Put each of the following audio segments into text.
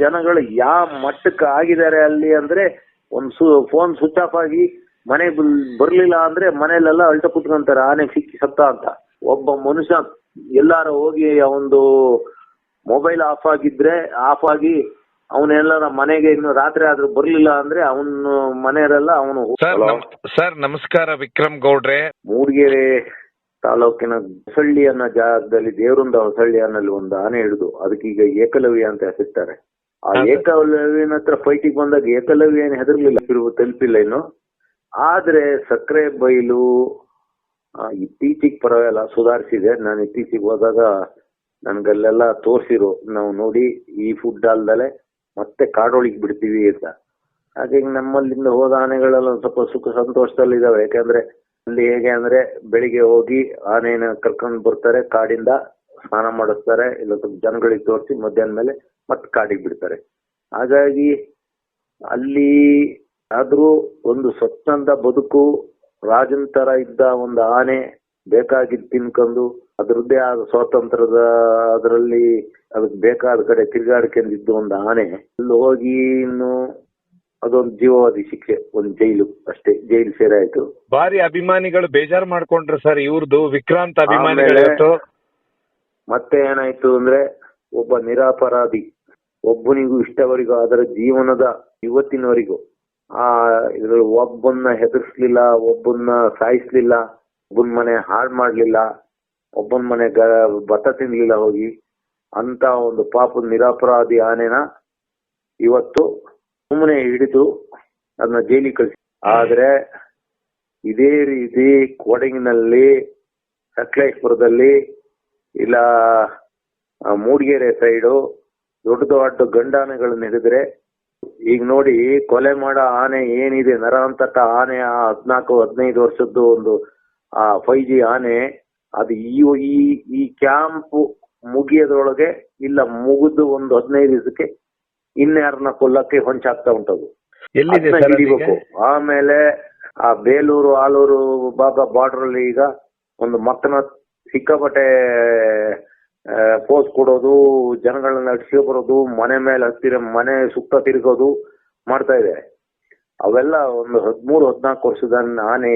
ಜನಗಳು ಯಾವ ಮಟ್ಟಕ್ಕೆ ಆಗಿದ್ದಾರೆ ಅಲ್ಲಿ ಅಂದ್ರೆ ಒಂದ್ ಫೋನ್ ಸ್ವಿಚ್ ಆಫ್ ಆಗಿ ಮನೆ ಬರ್ಲಿಲ್ಲ ಅಂದ್ರೆ ಮನೇಲೆಲ್ಲಾ ಅಳ್ತ ಕುತ್ಕೊಂತಾರೆ ಆನೆ ಸಿಕ್ಕಿ ಸತ್ತ ಅಂತ. ಒಬ್ಬ ಮನುಷ್ಯ ಎಲ್ಲಾರ ಹೋಗಿ ಒಂದು ಮೊಬೈಲ್ ಆಫ್ ಆಗಿದ್ರೆ ಆಫ್ ಆಗಿ ಅವನೆಲ್ಲರ ಮನೆಗೆ ಇನ್ನು ರಾತ್ರಿ ಆದ್ರೂ ಬರ್ಲಿಲ್ಲ ಅಂದ್ರೆ ಅವನು ಮನೆಯವರೆಲ್ಲ ಅವನು ಸರ್ ನಮಸ್ಕಾರ ವಿಕ್ರಮ್ ಗೌಡ್ರೆ. ಮೂಡಿಗೆರೆ ತಾಲೂಕಿನ ಹೊಸಳ್ಳಿ ಅನ್ನೋ ಜಾಗದಲ್ಲಿ ದೇವರಿಂದ ಹೊಸಳ್ಳಿ ಅನ್ನಲ್ಲಿ ಒಂದು ಆನೆ ಹಿಡಿದು ಅದಕ್ಕೀಗ ಏಕಲವ್ಯ ಅಂತ ಹೆಸರಿಟ್ಟಾರೆ. ಆ. ಏಕಲವ್ಯನ ಹತ್ರ ಫೈಟಿಗೆ ಬಂದಾಗ ಏಕಲವ್ಯ ಏನು ಹೆದರ್ಲಿಲ್ಲ ತಲುಪಿಲ್ಲ ಇನ್ನು. ಆದ್ರೆ ಸಕ್ಕರೆ ಬೈಲು ಇತ್ತೀಚೆಗೆ ಇತ್ತೀಚಿಗೆ ಪರವಾಗಿಲ್ಲ ಸುಧಾರಿಸಿದೆ. ನಾನು ಇತ್ತೀಚೆಗೆ ಹೋದಾಗ ನನ್ಗಲ್ಲೆಲ್ಲ ತೋರ್ಸಿರು. ನಾವು ನೋಡಿ ಈ ಫುಡ್ ಅಲ್ದಲೆ ಮತ್ತೆ ಕಾಡೊಳಗೆ ಬಿಡ್ತೀವಿ ಅಂತ. ಹಾಗೆ ನಮ್ಮಲ್ಲಿಂದ ಹೋದ ಆನೆಗಳೆಲ್ಲ ಒಂದ್ ಸ್ವಲ್ಪ ಸುಖ ಸಂತೋಷದಲ್ಲಿ ಇದಾವೆ ಯಾಕಂದ್ರೆ ಅಲ್ಲಿ ಹೇಗೆ ಅಂದ್ರೆ ಬೆಳಿಗ್ಗೆ ಹೋಗಿ ಆನೆನ ಕರ್ಕೊಂಡು ಬರ್ತಾರೆ ಕಾಡಿಂದ ಸ್ನಾನ ಮಾಡಿಸ್ತಾರೆ. ಇಲ್ಲ ಸ್ವಲ್ಪ ಜನಗಳಿಗೆ ತೋರಿಸಿ ಮಧ್ಯಾಹ್ನ ಮೇಲೆ ಮತ್ತೆ ಕಾಡಿಗೆ ಬಿಡ್ತಾರೆ. ಹಾಗಾಗಿ ಅಲ್ಲಿ ಆದ್ರೂ ಒಂದು ಸ್ವಚ್ಛಂದ ಬದುಕು ರಾಜನ್ ತರ ಇದ್ದ ಒಂದು ಆನೆ ಬೇಕಾಗಿದ್ ತಿನ್ಕೊಂಡು ಅದರದ್ದೇ ಆದ ಸ್ವಾತಂತ್ರ್ಯದ ಅದರಲ್ಲಿ ಅದಕ್ಕೆ ಬೇಕಾದ ಕಡೆ ತಿರುಗಾಡ್ಕೊಂಡಿದ್ದು ಒಂದು ಆನೆ ಅಲ್ಲಿ ಹೋಗಿ ಇನ್ನು ಅದೊಂದು ಜೀವಾವಧಿ ಶಿಕ್ಷೆ ಒಂದು ಜೈಲು ಅಷ್ಟೇ ಜೈಲು ಸೇರೆ ಆಯ್ತು ಭಾರಿ ಅಭಿಮಾನಿಗಳು ಬೇಜಾರು ಮಾಡ್ಕೊಂಡ್ರು ಸರ್ ಇವ್ರದ್ದು ವಿಕ್ರಾಂತ ಅಭಿಮಾನಿಗಳು ಮತ್ತೆ ಏನಾಯ್ತು ಅಂದ್ರೆ ಒಬ್ಬ ನಿರಾಪರಾಧಿ. ಒಬ್ಬನಿಗೂ ಇಷ್ಟವರಿಗೂ, ಅದರ ಜೀವನದ ಇವತ್ತಿನವರಿಗೂ, ಆ, ಇದ್ರಲ್ಲಿ ಒಬ್ಬನ್ನ ಹೆದರ್ಸ್ಲಿಲ್ಲ, ಒಬ್ಬನ್ನ ಸಾಯಿಸ್ಲಿಲ್ಲ, ಒಬ್ಬನ ಮನೆ ಹಾಳು ಮಾಡ್ಲಿಲ್ಲ, ಒಬ್ಬನ್ ಮನೆ ಭತ್ತ ತಿನ್ಲಿಲ್ಲ ಹೋಗಿ, ಅಂತ ಒಂದು ಪಾಪ ನಿರಾಪರಾಧಿ ಆನೆನ ಇವತ್ತು ಸುಮ್ಮನೆ ಹಿಡಿದು ಅದನ್ನ ಜೈಲಿಗೆ ಕಳಿಸಿ. ಆದ್ರೆ ಇದೇ ರೀತಿ ಕೊಡಗಿನಲ್ಲಿ, ಸಕಲೇಶ್ಪುರದಲ್ಲಿ, ಇಲ್ಲ, ಮೂಡಿಗೆರೆ ಸೈಡು ದೊಡ್ಡ ದೊಡ್ಡ ಗಂಡಾನೆಗಳನ್ನ ಹಿಡಿದ್ರೆ ಈಗ ನೋಡಿ ಕೊಲೆ ಮಾಡೋ ಆನೆ ಏನಿದೆ ನರಾಂತಕ ಆನೆ ಆ ಹದ್ನಾಲ್ಕು ಹದಿನೈದು ವರ್ಷದ್ದು ಒಂದು ಆ ಫೈವ್ ಜಿ ಆನೆ ಅದು ಈ ಈ ಈ ಕ್ಯಾಂಪ್ ಮುಗಿಯೋದ್ರೊಳಗೆ ಇಲ್ಲ ಮುಗಿದು ಒಂದು ಹದಿನೈದು ದಿವಸಕ್ಕೆ ಇನ್ಯಾರನ್ನ ಕೊಲ್ಲಕ್ಕೆ ಹೊಂಚಾಗ್ತಾ ಉಂಟದು. ಹಿಡಿಬೇಕು. ಆಮೇಲೆ ಆ ಬೇಲೂರು ಆಲೂರು ಭಾಗ ಬಾರ್ಡರ್ ಅಲ್ಲಿ ಈಗ ಒಂದು ಮಕ್ಕನ ಸಿಕ್ಕಾಪಟ್ಟೆ ಪೋಸ್ ಕೊಡೋದು, ಜನಗಳನ್ನ ಅಡ್ಸ್ಕೊ ಬರೋದು, ಮನೆ ಮೇಲೆ ಹತ್ತಿರ, ಮನೆ ಸುತ್ತ ತಿರುಗೋದು ಮಾಡ್ತಾ ಇದೆ. ಅವೆಲ್ಲ ಒಂದು ಹದ್ಮೂರು, ಹದಿನಾಲ್ಕು ವರ್ಷದ ಆನೆ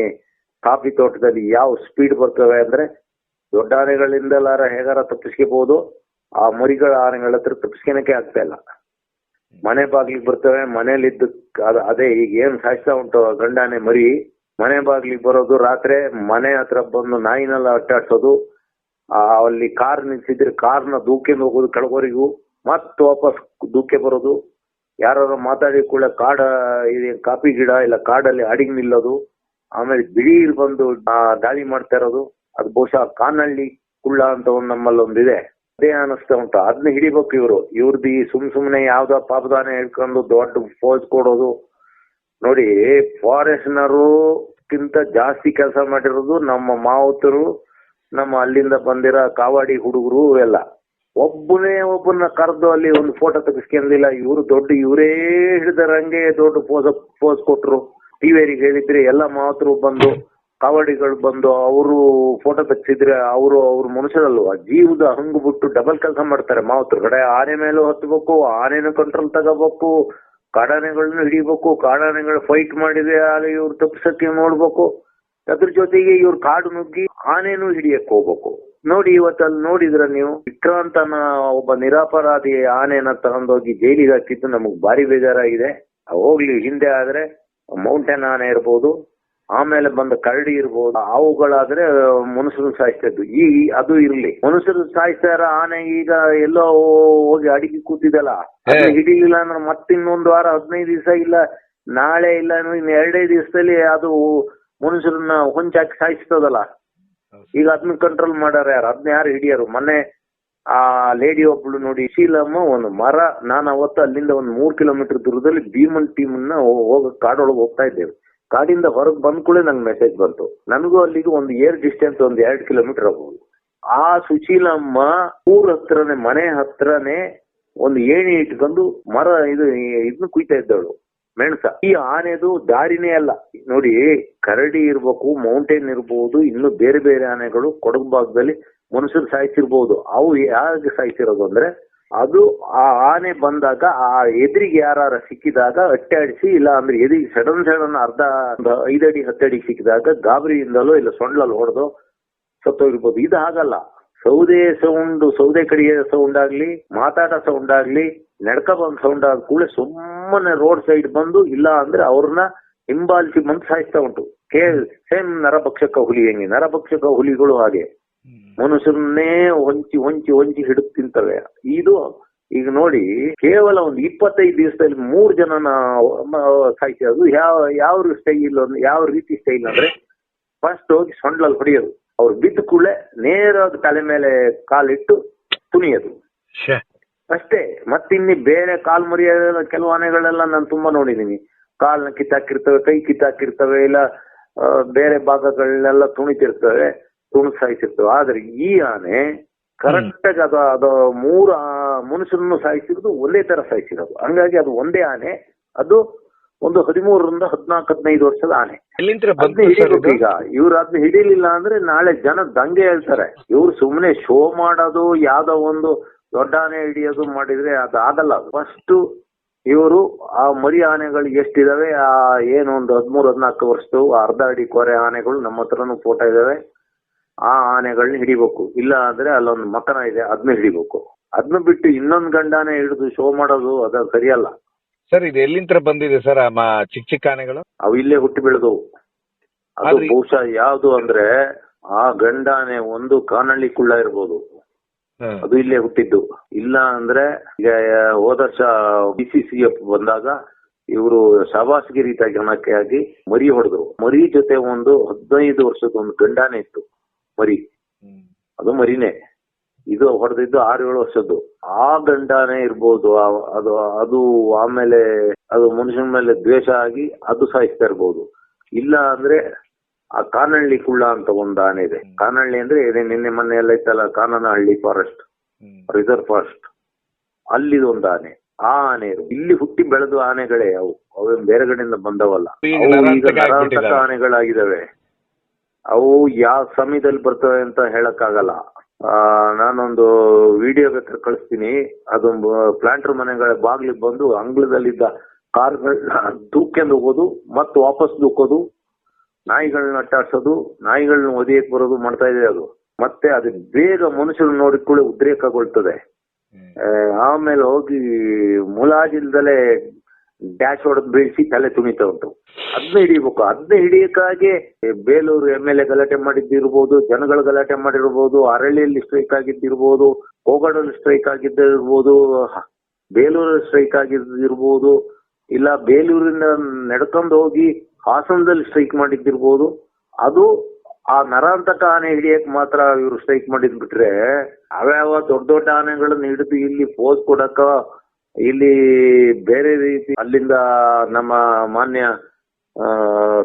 ಕಾಫಿ ತೋಟದಲ್ಲಿ ಯಾವ ಸ್ಪೀಡ್ ಬರ್ತವೆ ಅಂದ್ರೆ ದೊಡ್ಡ ಆನೆಗಳಿಂದಲಾರ ಹೇಗಾರ ತಪ್ಪಿಸ್ಕೋಬಹುದು ಆ ಮರಿಗಳ ಆನೆಗಳ ಹತ್ರ ತಪ್ಪಿಸ್ಕೊಳಕ್ಕೆ ಆಗ್ತಾ ಇಲ್ಲ. ಮನೆ ಬಾಗ್ಲಿಗೆ ಬರ್ತವೆ ಮನೇಲಿದ್ದ ಅದೇ ಈಗ ಏನ್ ಸಾಯಿಸ್ತಾ ಉಂಟು ಗಂಡಾನೆ ಮರಿ, ಮನೆ ಬಾಗ್ಲಿಗೆ ಬರೋದು ರಾತ್ರಿ ಮನೆ ಹತ್ರ ಬಂದು ನಾಯಿನೆಲ್ಲ ಅಟ್ಟಾಡ್ಸೋದು ಅಲ್ಲಿ ಕಾರ್ ನಿಲ್ಸಿದ್ರೆ ನ ದೂಕೆ ಹೋಗೋದು ಕೆಳಗೋರಿಗೂ, ಮತ್ತೆ ವಾಪಸ್ ದೂಕೆ ಬರೋದು. ಯಾರು ಮಾತಾಡಿ ಕೂಡ ಕಾಡ, ಇದೆ ಕಾಫಿ ಗಿಡ ಇಲ್ಲ ಕಾಡಲ್ಲಿ ಅಡಿಗೆ ನಿಲ್ಲೋದು. ಆಮೇಲೆ ಬಿಳಿ ಬಂದು ದಾಳಿ ಮಾಡ್ತಾ ಇರೋದು. ಅದು ಬಹುಶಃ ಕಾನಳ್ಳಿ ಕುಳ್ಳ ಅಂತ ಒಂದ್ ನಮ್ಮಲ್ಲಿ ಒಂದಿದೆ ಅದೇ ಅನಿಸ್ತಾ ಉಂಟು. ಅದನ್ನ ಹಿಡಿಬೇಕು ಇವರು. ಇವ್ರದ್ದು ಈ ಸುಮ್ ಸುಮ್ನೆ ಯಾವ್ದೋ ಪಾಪದಾನ ಹೇಳ್ಕೊಂಡು ದೊಡ್ಡ ಫೋಜ್ ಕೊಡೋದು. ನೋಡಿ, ಫಾರೆಸ್ಟ್ನರು ಕಿಂತ ಜಾಸ್ತಿ ಕೆಲಸ ಮಾಡಿರೋದು ನಮ್ಮ ಮಾವುತರು ನಮ್ಮ ಅಲ್ಲಿಂದ ಬಂದಿರೋ ಕಾವಾಡಿ ಹುಡುಗರು ಎಲ್ಲ ಒಬ್ಬನೇ ಒಬ್ಬನ ಕರೆದು ಅಲ್ಲಿ ಒಂದು ಫೋಟೋ ತೆಗಿಸ್ಕೊಂಡಿಲ್ಲ. ಇವರು ದೊಡ್ಡ, ಇವರೇ ಹಿಡಿದರಂಗೆ ದೊಡ್ಡ ಪೋಸ್ ಪೋಸ್ ಕೊಟ್ರು. ಟಿವಿಯರಿಗೆ ಹೇಳಿದ್ರೆ ಎಲ್ಲ ಮಾತ್ರ ಬಂದು, ಕಾವಾಡಿಗಳು ಬಂದು, ಅವರು ಫೋಟೋ ತೆಗ್ಸಿದ್ರೆ ಅವರು ಅವ್ರ ಮನುಷ್ಯರಲ್ವಾ? ಜೀವದ ಹಂಗು ಬಿಟ್ಟು ಡಬಲ್ ಕೆಲಸ ಮಾಡ್ತಾರೆ ಮಾವತ್ರ ಕಡೆ ಆನೆ ಮೇಲೆ ಹತ್ಬೇಕು, ಆನೆನ ಕಂಟ್ರೋಲ್ ತಗೋಬೇಕು, ಕಾಡಾನೆಗಳನ್ನ ಹಿಡಿಬೇಕು, ಕಾಡಾನೆಗಳು ಫೈಟ್ ಮಾಡಿದೆ ಅಲ್ಲಿ ಇವ್ರು ತಪ್ಪಿಸಕ್ಕೆ ನೋಡ್ಬೇಕು. ಅದ್ರ ಜೊತೆಗೆ ಇವ್ರು ಕಾಡು ನುಗ್ಗಿ ಆನೆನೂ ಹಿಡಿಯಕ್ ಹೋಗ್ಬೇಕು. ನೋಡಿ ಇವತ್ತಲ್ಲಿ ನೋಡಿದ್ರ ನೀವು ವಿಕ್ರಾಂತನ ಒಬ್ಬ ನಿರಾಪರಾಧಿ ಆನೆನ ತಗೊಂಡೋಗಿ ಜೈಲಿಗೆ ಹಾಕಿದ್ದು ನಮಗ್ ಭಾರಿ ಬೇಜಾರಾಗಿದೆ. ಹೋಗ್ಲಿ ಹಿಂದೆ ಆದ್ರೆ ಮೌಂಟೇನ್ ಆನೆ ಇರ್ಬೋದು ಆಮೇಲೆ ಬಂದ ಕರಡಿ ಇರ್ಬೋದು ಅವುಗಳಾದ್ರೆ ಮನುಷ್ಯರು ಸಾಯಿಸ್ತಾ ಈ ಅದು ಇರ್ಲಿ. ಮನುಷ್ಯರು ಸಾಯಿಸ್ತಾರ ಇರೋ ಆನೆ ಈಗ ಎಲ್ಲೋ ಹೋಗಿ ಅಡಿಗೆ ಕೂತಿದಲ್ಲ. ಹಿಡಿಲಿಲ್ಲ ಅಂದ್ರೆ ಮತ್ತಿನ್ನೊಂದು ವಾರ ಹದಿನೈದು ದಿವಸ ಇಲ್ಲ ನಾಳೆ ಇಲ್ಲ ಇನ್ನು ಎರಡೇ ದಿವಸದಲ್ಲಿ ಅದು ಮನುಷ್ಯರನ್ನ ಹೊಂಚಾಕಿ ಸಾಯಿಸ್ತದಲ್ಲ? ಈಗ ಅದನ್ನ ಕಂಟ್ರೋಲ್ ಮಾಡಾರ ಯಾರು? ಅದನ್ನ ಯಾರು ಹಿಡಿಯರು? ಮೊನ್ನೆ ಆ ಲೇಡಿ ಒಬ್ಳು ನೋಡಿ ಶೀಲಮ್ಮ ಒಂದು ಮರ ನಾನು ಅವತ್ತು ಅಲ್ಲಿಂದ ಒಂದು ಮೂರ್ ಕಿಲೋಮೀಟರ್ ದೂರದಲ್ಲಿ ಭೀಮನ್ ಟೀಮ್ನ ಹೋಗ ಕಾಡೊಳಗೆ ಹೋಗ್ತಾ ಇದ್ದೇವೆ. ಕಾಡಿಂದ ಹೊರಗೆ ಬಂದ್ ಕೂಡ ನಂಗೆ ಮೆಸೇಜ್ ಬಂತು. ನನಗೂ ಅಲ್ಲಿಗೆ ಒಂದು ಏರ್ ಡಿಸ್ಟೆನ್ಸ್ ಒಂದು ಎರಡ್ ಕಿಲೋಮೀಟರ್ ಆಗ್ಬೋದು ಆ ಸುಶೀಲಮ್ಮ ಊರ್ ಹತ್ರನೇ ಮನೆ ಹತ್ರನೇ ಒಂದು ಏಣಿ ಇಟ್ಕೊಂಡು ಮರ ಇದು ಇದನ್ನ ಕುಯ್ತಾ ಇದ್ದವಳು ಮೆಣಸ. ಈ ಆನೆದು ದಾರಿನೇ ಅಲ್ಲ. ನೋಡಿ, ಕರಡಿ ಇರ್ಬೇಕು, ಮೌಂಟೇನ್ ಇರ್ಬೋದು, ಇನ್ನು ಬೇರೆ ಬೇರೆ ಆನೆಗಳು ಕೊಡಗು ಭಾಗದಲ್ಲಿ ಮನುಷ್ಯರು ಸಾಯ್ತಿರ್ಬಹುದು ಅವು ಯಾರಿಗೆ ಸಾಯ್ತಿರೋದು ಅಂದ್ರೆ, ಅದು ಆ ಆನೆ ಬಂದಾಗ, ಆ ಎದುರಿಗೆ ಯಾರ ಸಿಕ್ಕಿದಾಗ ಅಟ್ಟಾಡಿಸಿ, ಇಲ್ಲ ಅಂದ್ರೆ ಎದುರಿಗೆ ಸಡನ್ ಸಡನ್ ಅರ್ಧ ಐದಡಿ ಹತ್ತಡಿ ಸಿಕ್ಕಿದಾಗ ಗಾಬರಿಯಿಂದಲೋ, ಇಲ್ಲ ಸೊಂಡ್ಲಲ್ಲಿ ಹೊಡೆದು ಸತ್ತೋಗಿರ್ಬೋದು. ಇದು ಹಾಗಲ್ಲ. ಸೌದೆ ಸೌಂಡ್ ಸೌದೆ ಕಡಿಗೆ ಸೌಂಡ್ ಆಗ್ಲಿ ಮಾತಾಡೋ ಸೌಂಡ್ ಆಗ್ಲಿ ನಡ್ಕ ಬಂದ್ ಸೌಂಡ್ ಆದ ಕೂಡಲೇ ಸುಮ್ಮನೆ ರೋಡ್ ಸೈಡ್ ಬಂದು ಇಲ್ಲ ಅಂದ್ರೆ ಅವ್ರನ್ನ ಹಿಂಬಾಲಿಸಿ ಬಂದು ಸಾಯಿಸ್ತಾ ಉಂಟು. ಕೇ ಸೇಮ್ ನರಭಕ್ಷಕ ಹುಲಿ ಹೆಂಗೆ? ನರಭಕ್ಷಕ ಹುಲಿಗಳು ಹಾಗೆ. ಮನುಷ್ಯನ್ನೇ ಹೊಂಚಿ ಹೊಂಚಿ ಹೊಂಚಿ ಹಿಡಿದು ತಿಂತವೆ. ಇದು ಈಗ ನೋಡಿ ಕೇವಲ ಒಂದು ಇಪ್ಪತ್ತೈದು ದಿವಸದಲ್ಲಿ ಮೂರ್ ಜನನ ಸಾಯಿಸಿ ಅದು ಯಾವ ಯಾವ ಸ್ಟೈಲ್ ಯಾವ ರೀತಿ ಸ್ಟೈಲ್ ಅಂದ್ರೆ ಫಸ್ಟ್ ಹೋಗಿ ಸೊಂಡ್ಲಲ್ಲಿ ಹೊಡೆಯೋದು. ಅವ್ರು ಬಿದ್ದ ಕೂಡಲೇ ನೇರ ತಲೆ ಮೇಲೆ ಕಾಲಿಟ್ಟು ತುಣಿಯೋದು. ಅಷ್ಟೇ ಮತ್ತಿನ್ನಿ ಬೇರೆ ಕಾಲ್ ಮುರಿಯೋದ ಕೆಲವು ಆನೆಗಳೆಲ್ಲ ನಾನು ತುಂಬಾ ನೋಡಿದೀನಿ. ಕಾಲ್ನ ಕಿತ್ತಾಕಿರ್ತವೆ ಕೈ ಕಿತ್ತಾಕಿರ್ತವೆ ಇಲ್ಲ ಬೇರೆ ಭಾಗಗಳನ್ನೆಲ್ಲ ತುಣಿತಿರ್ತವೆ ಸಾಯಿಸಿರ್ತವೆ ಆದ್ರೆ ಈ ಆನೆ ಕರೆಕ್ಟ್ ಆಗಿ ಅದು ಅದು ಮೂರು ಮನುಷ್ಯರನ್ನು ಸಾಯಿಸಿರೋದು ಒಂದೇ ತರ ಸಾಯಿಸಿರೋದು. ಹಂಗಾಗಿ ಅದು ಒಂದೇ ಆನೆ ಅದು ಒಂದು ಹದಿಮೂರರಿಂದ ಹದಿನಾಲ್ಕು ಹದಿನೈದು ವರ್ಷದ ಆನೆ. ಹಿಡಿಬೇಕು ಈಗ. ಇವ್ರು ಅದನ್ನ ಹಿಡಿಲಿಲ್ಲ ಅಂದ್ರೆ ನಾಳೆ ಜನ ದಂಗೆ ಹೇಳ್ತಾರೆ. ಇವ್ರು ಸುಮ್ನೆ ಶೋ ಮಾಡೋದು ಯಾವ್ದೋ ಒಂದು ದೊಡ್ಡ ಆನೆ ಹಿಡಿಯೋದು ಮಾಡಿದ್ರೆ ಅದು ಆಗಲ್ಲ ಫಸ್ಟ್ ಇವರು ಆ ಮರಿ ಆನೆಗಳು ಎಷ್ಟಿದಾವೆ ಆ ಏನು ಒಂದು ಹದಿಮೂರು ಹದಿನಾಲ್ಕು ವರ್ಷದ ಅರ್ಧ ಅಡಿ ಕೊರೆ ಆನೆಗಳು ನಮ್ಮ ಹತ್ರನೂ ಫೋಟೋ ಇದಾವೆ. ಆ ಆನೆಗಳನ್ನ ಹಿಡಿಬೇಕು. ಇಲ್ಲ ಅಂದ್ರೆ ಅಲ್ಲೊಂದು ಮಕನ ಇದೆ ಅದನ್ನ ಹಿಡಿಬೇಕು. ಅದನ್ನ ಬಿಟ್ಟು ಇನ್ನೊಂದು ಗಂಡಾನೆ ಹಿಡಿದು ಶೋ ಮಾಡೋದು ಅದ ಸರಿಯಲ್ಲ. ಸರ್ ಇದು ಎಲ್ಲಿಂದ ಬಂದಿದೆ ಸರ್ ಆ ಮ- ಚಿಕ್ಕ ಚಿಕ್ಕ ಆನೆಗಳು? ಅವು ಇಲ್ಲೇ ಹುಟ್ಟಿ ಬೆಳೆದವು. ಅದು ಆದ್ರೆ- ಬಹುಶಃ ಯಾವುದು ಅಂದ್ರೆ ಆ ಗಂಡಾನೆ ಒಂದು ಕಾನಳ್ಳಿ ಕುಳ್ಳ ಇರ್ಬೋದು. ಹ್ಮ್. ಅದು ಇಲ್ಲೇ ಹುಟ್ಟಿದ್ದು. ಇಲ್ಲ ಅಂದ್ರೆ ಈಗ ಹೋದ ವರ್ಷ ಬಿ ಸಿ ಸಿ ಎಫ್ ಬಂದಾಗ ಇವರು ರೀತಿಯಾಗಿ ತಗಣಕ್ಕೆ ಆಗಿ ಮರಿ ಹೊಡೆದ್ರು. ಮರಿ ಜೊತೆ ಒಂದು ಹದಿನೈದು ವರ್ಷದ ಒಂದು ಗಂಡಾನೆ ಇತ್ತು. ಮರಿ. ಹ್ಮ್. ಅದು ಮರಿನೇ. ಇದು ಹೊಡೆದಿದ್ದು ಆರು ಏಳು ವರ್ಷದ್ದು. ಆ ಗಂಡಾನೇ ಇರ್ಬೋದು ಅದು ಅದು ಆಮೇಲೆ ಅದು ಮನುಷ್ಯನ ಮೇಲೆ ದ್ವೇಷ ಆಗಿ ಅದು ಸಾಯಿಸ್ತಾ ಇರ್ಬೋದು. ಇಲ್ಲ ಅಂದ್ರೆ ಆ ಕಾನಹಳ್ಳಿ ಕುಳ್ಳ ಅಂತ ಒಂದು ಆನೆ ಇದೆ. ಕಾನಹಳ್ಳಿ ಅಂದ್ರೆ ನಿನ್ನೆ ಮೊನ್ನೆ ಎಲ್ಲ ಇತ್ತಲ್ಲ ಕಾನನಹಳ್ಳಿ ಫಾರೆಸ್ಟ್. ರಿಸರ್ವ್ ಫಾರೆಸ್ಟ್ ಅಲ್ಲಿದು ಒಂದು ಆನೆ. ಆ ಆನೆ ಇಲ್ಲಿ ಹುಟ್ಟಿ ಬೆಳೆದು ಆನೆಗಳೇ ಅವು. ಅವೇನ್ ಬೇರೆ ಕಡೆಯಿಂದ ಬಂದವಲ್ಲ. ಆನೆಗಳಾಗಿದ್ದಾವೆ. ಅವು ಯಾವ ಸಮಯದಲ್ಲಿ ಬರ್ತವೆ ಅಂತ ಹೇಳಕ್ಕಾಗಲ್ಲ. ನಾನೊಂದು ವಿಡಿಯೋ ಬೇಕಾದ್ರೆ ಕಳಿಸ್ತೀನಿ. ಅದೊಂದು ಪ್ಲಾಂಟರ್ ಮನೆಗಳ ಬಾಗ್ಲಿಗೆ ಬಂದು ಅಂಗಳದಲ್ಲಿದ್ದ ಕಾರ್ಗಳನ್ನ ದೂಕ್ಕೊಂಡು ಹೋಗೋದು ಮತ್ತೆ ವಾಪಸ್ ದೂಕೋದು ನಾಯಿಗಳನ್ನ ಅಟ್ಟಾಡ್ಸೋದು ನಾಯಿಗಳನ್ನ ಒದಿಯಕ್ ಬರೋದು ಮಾಡ್ತಾ ಇದೆ ಅದು. ಮತ್ತೆ ಅದು ಬೇಗ ಮನುಷ್ಯರು ನೋಡಿಕೊಳ್ಳಿ ಉದ್ರೇಕಗೊಳ್ತದೆ. ಆಮೇಲೆ ಹೋಗಿ ಮುಲಾಜಿಲ್ದಲೆ ಡ್ಯಾಶ್ ಹೊಡೆದ್ ಬೀಳಿಸಿ ತಲೆ ತುಣಿತಾ ಉಂಟು. ಅದನ್ನ ಹಿಡಿಬೇಕು. ಅದನ್ನ ಹಿಡಿಯಕ್ಕಾಗಿ ಬೇಲೂರು ಎಂ ಎಲ್ ಎ ಗಲಾಟೆ ಮಾಡಿದ್ದಿರ್ಬೋದು, ಜನಗಳ ಗಲಾಟೆ ಮಾಡಿರ್ಬೋದು ಅರಳಿಯಲ್ಲಿ ಸ್ಟ್ರೈಕ್ ಆಗಿದ್ದಿರ್ಬೋದು, ಕೋಗಡಲ್ಲಿ ಸ್ಟ್ರೈಕ್ ಆಗಿದ್ದಿರ್ಬೋದು ಬೇಲೂರಲ್ಲಿ ಸ್ಟ್ರೈಕ್ ಆಗಿದ್ದಿರ್ಬೋದು, ಇಲ್ಲ ಬೇಲೂರಿಂದ ನಡ್ಕೊಂಡು ಹೋಗಿ ಹಾಸನದಲ್ಲಿ ಸ್ಟ್ರೈಕ್ ಮಾಡಿದ್ದಿರ್ಬೋದು, ಅದು ಆ ನರಾಂತಕ ಆನೆ ಹಿಡಿಯಕ್ ಮಾತ್ರ ಇವರು ಸ್ಟ್ರೈಕ್ ಮಾಡಿದ್ ಬಿಟ್ರೆ ಅವ್ಯಾವ ದೊಡ್ಡ ದೊಡ್ಡ ಆನೆಗಳನ್ನ ಹಿಡಿದು ಇಲ್ಲಿ ಪೋಸ್ ಕೊಡಕ ಇಲ್ಲಿ ಬೇರೆ ರೀತಿ ಅಲ್ಲಿಂದ ನಮ್ಮ ಮಾನ್ಯ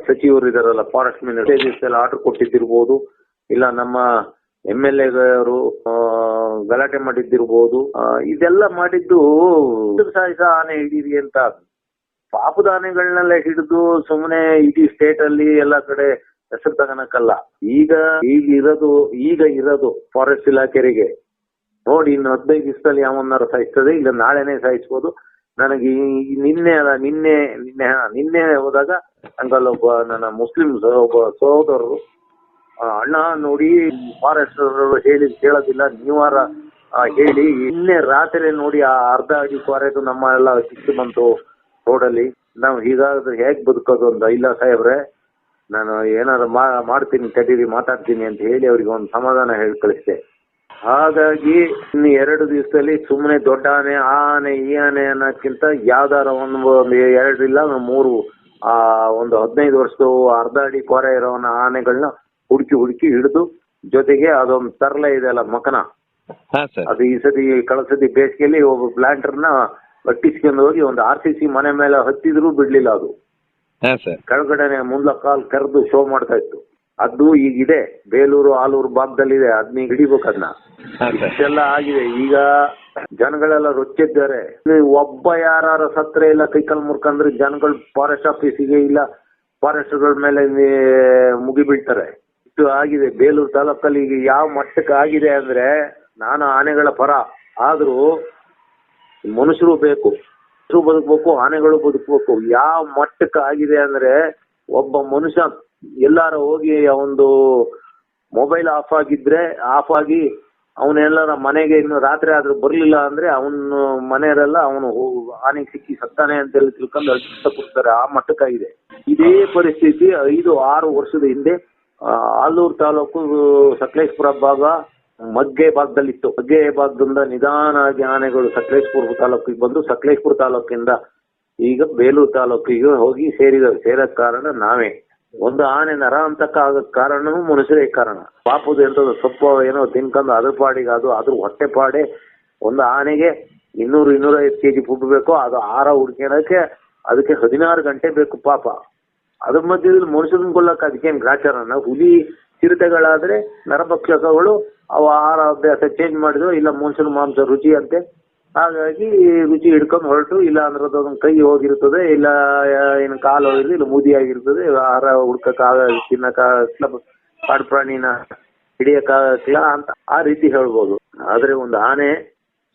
ಸಚಿವರು ಇದಾರಲ್ಲ ಫಾರೆಸ್ಟ್ ಮಿನಿಸ್ಟರ್ ಆರ್ಡರ್ ಕೊಟ್ಟಿದ್ದಿರ್ಬೋದು, ಇಲ್ಲ ನಮ್ಮ ಎಂ ಎಲ್ ಎರು ಗಲಾಟೆ ಮಾಡಿದ್ದಿರ್ಬೋದು ಇದೆಲ್ಲ ಮಾಡಿದ್ದು ಸಾಯಿಸ ಆನೆ ಹಿಡೀರಿ ಅಂತ. ಪಾಪದ ಆನೆಗಳನ್ನೆಲ್ಲ ಹಿಡಿದು ಸುಮ್ಮನೆ ಇಡೀ ಸ್ಟೇಟ್ ಅಲ್ಲಿ ಎಲ್ಲ ಕಡೆ ಹೆಸರು ತಗೋಣಕ್ಕಲ್ಲ ಈಗ ಈಗ ಇರೋದು ಈಗ ಇರೋದು ಫಾರೆಸ್ಟ್ ಇಲಾಖೆರಿಗೆ. ನೋಡಿ, ಇನ್ನು ಹದಿನೈದು ದಿವಸದಲ್ಲಿ ಯಾವನ್ನಾರು ಸಾಯಿಸ್ತದೆ, ಇಲ್ಲ ನಾಳೆನೆ ಸಾಯಿಸ್ಬೋದು. ನನಗೆ ನಿನ್ನೆ ಅಲ್ಲ, ನಿನ್ನೆ ನಿನ್ನೆ ನಿನ್ನೆ ಹೋದಾಗ ನಂಗಲ್ಲೊಬ್ಬ ನನ್ನ ಮುಸ್ಲಿಂ ಒಬ್ಬ ಸಹೋದರರು ಅಣ್ಣ ನೋಡಿ ಫಾರೆಸ್ಟ್ ಹೇಳಿ ಕೇಳೋದಿಲ್ಲ, ನೀವಾರ ಹೇಳಿ. ನಿನ್ನೆ ರಾತ್ರಿ ನೋಡಿ, ಆ ಅರ್ಧ ಅಡಿ ಕೊರೆದು ನಮ್ಮ ಎಲ್ಲ ಸಿಕ್ತು ಬಂತು ರೋಡಲ್ಲಿ. ನಾವು ಹೀಗಾದ್ರೆ ಹೇಗ್ ಬದುಕೋದು ಅಂತ, ಇಲ್ಲ ಸಾಹೇಬ್ರೆ, ನಾನು ಏನಾದ್ರು ಮಾಡ್ತೀನಿ, ತಡೀರಿ, ಮಾತಾಡ್ತೀನಿ ಅಂತ ಹೇಳಿ ಅವ್ರಿಗೆ ಒಂದು ಸಮಾಧಾನ ಹೇಳಿ ಕಳಿಸ್ದೆ ಹಾಗಾಗಿ ಇನ್ನು ಎರಡು ದಿವಸದಲ್ಲಿ ಸುಮ್ಮನೆ ದೊಡ್ಡ ಆನೆ ಆ ಆನೆ ಈ ಆನೆ ಅನ್ನೋಕ್ಕಿಂತ ಯಾವ್ದಾರ ಒಂದು ಒಂದು ಎರಡು ಇಲ್ಲ ಮೂರು ಆ ಒಂದು ಹದಿನೈದು ವರ್ಷದ ಅರ್ಧ ಅಡಿ ಕೊರೆ ಇರೋನ ಆನೆಗಳನ್ನ ಹುಡುಕಿ ಹುಡುಕಿ ಹಿಡಿದು ಜೊತೆಗೆ ಅದೊಂದು ತರಲೆ ಇದೆಯಲ್ಲ ಮಕನ. ಹಾ ಸರ್. ಅದು ಈ ಸತಿ ಕಳಸತಿ ಬೇಸಿಗೆಯಲ್ಲಿ ಒಬ್ಬ ಪ್ಲಾಂಟರ್ನ ಕಟ್ಟಿಸ್ಕೊಂಡು ಹೋಗಿ ಒಂದು ಆರ್ ಸಿ ಸಿ ಮನೆ ಮೇಲೆ ಹತ್ತಿದ್ರು ಬಿಡ್ಲಿಲ್ಲ ಅದು. ಕೆಳಗಡೆನೆ ಮುಂದ್ಲ ಕಾಲ್ ಕರೆದು ಶೋ ಮಾಡ್ತಾ ಇತ್ತು. ಅದು ಈಗಿದೆ. ಬೇಲೂರು ಆಲೂರು ಭಾಗದಲ್ಲಿದೆ. ಅದನ್ನ ಹಿಡಿಬೇಕು ಅದನ್ನ ಇಷ್ಟೆಲ್ಲ ಆಗಿದೆ. ಈಗ ಜನಗಳೆಲ್ಲ ರೊಚ್ಚಿದ್ದಾರೆ. ಒಬ್ಬ ಯಾರು ಸತ್ರ ಇಲ್ಲ ಕೈಕಲ್ ಮುರ್ಕಂದ್ರೆ ಜನಗಳು ಫಾರೆಸ್ಟ್ ಆಫೀಸಿಗೆ ಇಲ್ಲ ಫಾರೆಸ್ಟ್ಗಳ ಮೇಲೆ ಮುಗಿಬಿಡ್ತಾರೆ. ಮುಗಿ ಬೀಳ್ತಾರೆ ಇಷ್ಟು ಆಗಿದೆ. ಬೇಲೂರು ತಾಲೂಕಲ್ಲಿ ಈಗ ಯಾವ ಮಟ್ಟಕ್ಕೆ ಆಗಿದೆ ಅಂದ್ರೆ ನಾನು ಆನೆಗಳ ಪರ. ಆದ್ರೂ ಮನುಷ್ಯರು ಬೇಕು. ಬದುಕಬೇಕು ಆನೆಗಳು ಬದುಕಬೇಕು. ಯಾವ ಮಟ್ಟಕ್ಕೆ ಆಗಿದೆ ಅಂದ್ರೆ ಒಬ್ಬ ಮನುಷ್ಯ ಎಲ್ಲಾರ ಹೋಗಿ ಅವನದು ಮೊಬೈಲ್ ಆಫ್ ಆಗಿದ್ರೆ ಆಫ್ ಆಗಿ ಅವನೆಲ್ಲರ ಮನೆಗೆ ಇನ್ನು ರಾತ್ರಿ ಆದ್ರೂ ಬರ್ಲಿಲ್ಲ ಅಂದ್ರೆ ಅವನ ಮನೆಯವರೆಲ್ಲ ಅವನು ಆನೆಗೆ ಸಿಕ್ಕಿ ಸತ್ತಾನೆ ಅಂತ ಹೇಳಿ ತಿಳ್ಕೊಂಡು ಅಳ್ತಾ ಕೂರ್ತಾರೆ ಆ ಮಟ್ಟಕ್ಕಾಗಿದೆ. ಇದೇ ಪರಿಸ್ಥಿತಿ ಐದು, ಆರು ವರ್ಷದ ಹಿಂದೆ ಆಲೂರ್ ತಾಲೂಕು ಸಕಲೇಶ್ಪುರ ಭಾಗ ಮಗ್ಗೆ ಭಾಗದಲ್ಲಿತ್ತು. ಮಗ್ಗೆ ಭಾಗದಿಂದ ನಿಧಾನವಾಗಿ ಆನೆಗಳು ಸಕಲೇಶ್ಪುರ ತಾಲೂಕಿಗೆ ಬಂದು ಸಕಲೇಶ್ಪುರ ತಾಲೂಕಿಂದ ಈಗ ಬೇಲೂರು ತಾಲೂಕಿಗೆ ಹೋಗಿ ಸೇರಿದ ಸೇರದ ಕಾರಣ ನಾವೇ. ಒಂದು ಆನೆ ನರ ಅಂತಕ್ಕ ಕಾರಣನು ಮನುಷ್ಯರೇ ಕಾರಣ. ಪಾಪದ ಎಂತದ್ದು ಸೊಪ್ಪು ಏನೋ ತಿನ್ಕೊಂಡು ಅದ್ರ ಪಾಡಿಗೆ ಅದು, ಅದ್ರ ಹೊಟ್ಟೆ ಪಾಡೆ ಒಂದು ಆನೆಗೆ ಇನ್ನೂರು ಇನ್ನೂರೈವತ್ತು ಕೆಜಿ ಫುಡ್ ಬೇಕು, ಅದು ಆಹಾರ ಹುಡ್ಕೋಣಕ್ಕೆ ಅದಕ್ಕೆ ಹದಿನಾರು ಗಂಟೆ ಬೇಕು ಪಾಪ. ಅದ್ರ ಮಧ್ಯದಲ್ಲಿ ಮನುಷ್ಯನ್ ಕೊಲ್ಲಕ್ಕೆ ಅದಕ್ಕೇನು ಗ್ರಾಚಾರನ? ಹುಲಿ ಚಿರತೆಗಳಾದ್ರೆ ನರಭಕ್ಷಕಗಳು ಅವು ಆಹಾರ, ಅಭ್ಯಾಸ ಚೇಂಜ್ ಮಾಡಿದ್ರು, ಇಲ್ಲ ಮನುಷ್ಯನ ಮಾಂಸ ರುಚಿ ಅಂತೆ ಹಾಗಾಗಿ ರುಚಿ ಹಿಡ್ಕೊಂಡ್ ಹೊರಟು, ಇಲ್ಲ ಅಂದ್ರೆ ಅದೊಂದು ಕೈ ಹೋಗಿರ್ತದೆ, ಇಲ್ಲ ಏನು ಕಾಲು ಹೋಗಿರ್ತದೆ, ಇಲ್ಲ ಮೂದಿ ಆಗಿರ್ತದೆ, ಆಹಾರ ಹುಡ್ಕಕ್ ತಿನ್ನಕ ಕಾಡು ಪ್ರಾಣಿನ ಹಿಡಿಯಕ್ಕಾಗಲ್ಲ ಅಂತ ಆ ರೀತಿ ಹೇಳ್ಬೋದು. ಆದ್ರೆ ಒಂದು ಆನೆ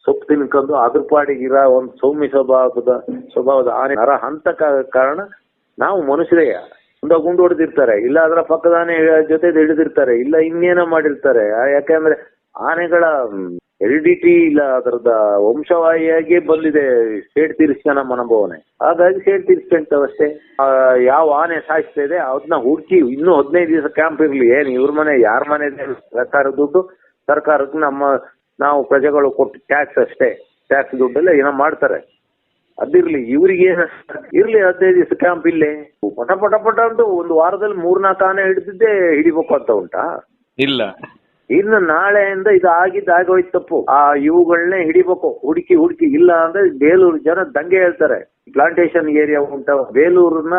ಸೊಪ್ಪು ತಿನ್ಕೊಂಡು ಅದ್ರ ಪಾಡಿಗಿರ ಒಂದು ಸೌಮ್ಯ ಸ್ವಭಾವದ ಸ್ವಭಾವದ ಆನೆ ನರ ಹಂತಕ್ಕ ಕಾರಣ ನಾವು ಮನುಷ್ಯರೇ. ಒಂದು ಗುಂಡು ಹೊಡೆದಿರ್ತಾರೆ, ಇಲ್ಲ ಅದರ ಪಕ್ಕದ ಆನೆ ಜೊತೆ ಹಿಡಿದಿರ್ತಾರೆ, ಇಲ್ಲ ಇನ್ನೇನೋ ಮಾಡಿರ್ತಾರೆ. ಯಾಕೆಂದ್ರೆ ಆನೆಗಳ ಹೆರಿಡಿಟಿ ಇಲ್ಲ ಅದರದ ವಂಶವಾಹಿಯಾಗಿ ಬಂದಿದೆ ಸೇಡ್ ತೀರಿಸ್ಕೊಳ ಮನೋಭಾವನೆ ಹಾಗಾಗಿ ಸೇಡ್ ತೀರಿಸ್ಕೊಂತವಷ್ಟೇ ಯಾವ ಆನೆ ಸಾಯಿಸ್ತಾ ಇದೆ ಅದನ್ನ ಹುಡುಕಿ ಇನ್ನೂ ಹದಿನೈದು ದಿವಸ ಕ್ಯಾಂಪ್ ಇರ್ಲಿ. ಏನ್ ಇವ್ರ ಮನೆ, ಯಾರ ಮನೆ ಸರ್ಕಾರ ದುಡ್ಡು. ಸರ್ಕಾರಕ್ಕೆ ನಮ್ಮ, ನಾವು ಪ್ರಜೆಗಳು ಕೊಟ್ಟು ಟ್ಯಾಕ್ಸ್ ಅಷ್ಟೇ. ಟ್ಯಾಕ್ಸ್ ದುಡ್ಡೆಲ್ಲ ಏನೋ ಮಾಡ್ತಾರೆ. ಅದಿರ್ಲಿ, ಇವ್ರಿಗೆ ಇರ್ಲಿ, ಹದಿನೈದು ದಿವಸ ಕ್ಯಾಂಪ್ ಇಲ್ಲೇ. ಪಟ ಪಟ ಪಟ ಅಂತ ಒಂದು ವಾರದಲ್ಲಿ ಮೂರ್ನಾಲ್ಕು ಆನೆ ಹಿಡಿದಿದ್ದೆ ಹಿಡಿಬೇಕು ಅಂತ ಉಂಟಾ? ಇಲ್ಲ. ಇನ್ನು ನಾಳೆಯಿಂದ ಇದು ಆಗಿದ್ದ ಆಗೋಯ್ತು ತಪ್ಪು. ಆ ಇವುಗಳನ್ನೇ ಹಿಡಿಬೇಕು. ಹುಡುಕಿ ಹುಡುಕಿ ಇಲ್ಲ ಅಂದ್ರೆ ಬೇಲೂರು ಜನ ದಂಗೆ ಹೇಳ್ತಾರೆ. ಪ್ಲಾಂಟೇಶನ್ ಏರಿಯಾ ಉಂಟ. ಬೇಲೂರನ್ನ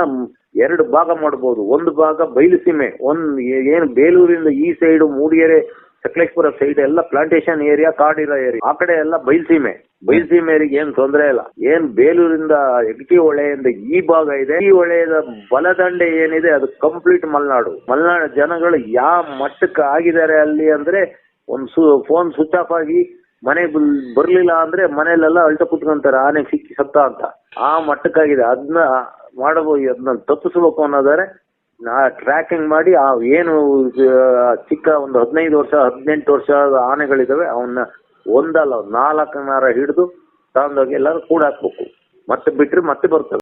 ಎರಡು ಭಾಗ ಮಾಡಬಹುದು ಒಂದು ಭಾಗ ಬಯಲುಸೀಮೆ ಒಂದ್ ಏ- ಏನು ಬೇಲೂರಿಂದ ಈ ಸೈಡ್ ಮೂಡಿಗೆರೆ ಸಕಲೇಶ್ಪುರ ಸೈಡ್ ಎಲ್ಲ ಪ್ಲಾಂಟೇಶನ್ ಏರಿಯಾ ಕಾಡಿರೋ ಏರಿಯಾ ಆ ಕಡೆ ಎಲ್ಲ ಬೈಲ್ಸೀಮೆ ಬಯಲುಸೀಮೆಯರಿಗೆ ಏನ್ ತೊಂದರೆ ಇಲ್ಲ. ಏನ್ ಬೇಲೂರಿಂದ ಎಗಟಿ ಹೊಳೆಯಿಂದ ಈ ಭಾಗ ಇದೆ. ಈ ಹೊಳೆಯದ ಬಲದಂಡೆ ಏನಿದೆ, ಅದು ಕಂಪ್ಲೀಟ್ ಮಲ್ನಾಡು. ಮಲ್ನಾಡು ಜನಗಳು ಯಾವ ಮಟ್ಟಕ್ಕೆ ಆಗಿದ್ದಾರೆ ಅಲ್ಲಿ ಅಂದ್ರೆ ಒಂದ್ ಫೋನ್ ಸ್ವಿಚ್ ಆಫ್ ಆಗಿ ಮನೆಗ್ ಬರ್ಲಿಲ್ಲ ಅಂದ್ರೆ ಮನೆಯಲ್ಲೆಲ್ಲ ಅಳ್ತಾ ಕುತ್ಕೊಂತಾರೆ, ಆನೆ ಸಿಕ್ಕಿ ಸತ್ತ ಅಂತ. ಆ ಮಟ್ಟಕ್ಕಾಗಿದೆ. ಅದನ್ನ ಮಾಡಬಹುದು ಅದನ್ನ ತಪ್ಪಿಸ್ಬೇಕು ಅನ್ನೋದಾದ್ರೆ ಟ್ರ್ಯಾಕಿಂಗ್ ಮಾಡಿ ಆ ಏನು ಚಿಕ್ಕ ಒಂದು ಹದಿನೈದು ವರ್ಷ, ಹದಿನೆಂಟು ವರ್ಷ ಆನೆಗಳಿದಾವೆ ಅವನ್ನ ಒಂದಲ್ಲ ನಾಲ್ಕನಾರ ಹಿಡಿದು ತಗೊಂಡೋಗಿ ಎಲ್ಲರೂ ಕೂಡಾಕ್ಬೇಕು ಮತ್ತೆ ಬಿಟ್ರೆ ಮತ್ತೆ ಬರ್ತವೆ